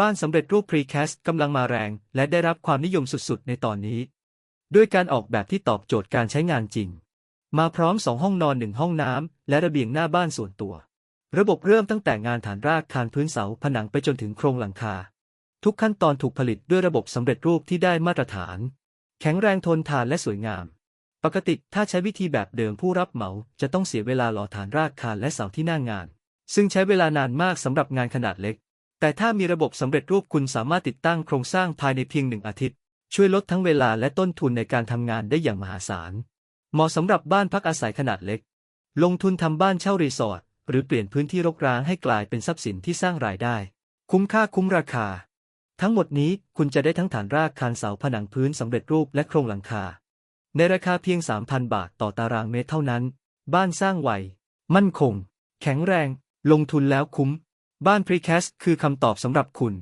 บ้านสำเร็จรูป Precast กำลังมาแรง และได้รับความนิยมสุดๆ ในตอนนี้ ด้วยการออกแบบที่ตอบโจทย์การใช้งานจริง มาพร้อม 2 ห้องนอน 1 ห้องน้ำและระเบียงหน้าบ้านส่วนตัว ระบบเริ่มตั้งแต่งานฐานรากคานพื้นเสาผนังไปจนถึงโครงหลังคา ทุกขั้นตอนถูกผลิตด้วยระบบสำเร็จรูปที่ได้มาตรฐาน แข็งแรงทนทานและสวยงาม ปกติถ้าใช้วิธีแบบเดิมผู้รับเหมา จะต้องเสียเวลาหล่อฐานรากคานและเสาที่หน้างาน ซึ่งใช้เวลานานมากสำหรับงานขนาดเล็ก แต่ถ้ามีระบบสำเร็จรูปคุณสามารถติดตั้งโครงสร้างภายในเพียงหนึ่งอาทิตย์ ช่วยลดทั้งเวลาและต้นทุนในการทำงานได้อย่างมหาศาล เหมาะสำหรับบ้านพักอาศัยขนาดเล็ก ลงทุนทำบ้านเช่ารีสอร์ทหรือเปลี่ยนพื้นที่รกร้างให้กลายเป็นทรัพย์สินที่สร้างรายได้ คุ้มค่าคุ้มราคา ทั้งหมดนี้คุณจะได้ทั้งฐานรากคานเสาผนังพื้นสำเร็จรูปและโครงหลังคา ในราคาเพียง 3,000 บาทต่อตารางเมตรเท่านั้น บ้านสร้างไว มั่นคง แข็งแรง ลงทุนแล้วคุ้ม บ้านพรีแคสต์คือคำตอบสำหรับคุณ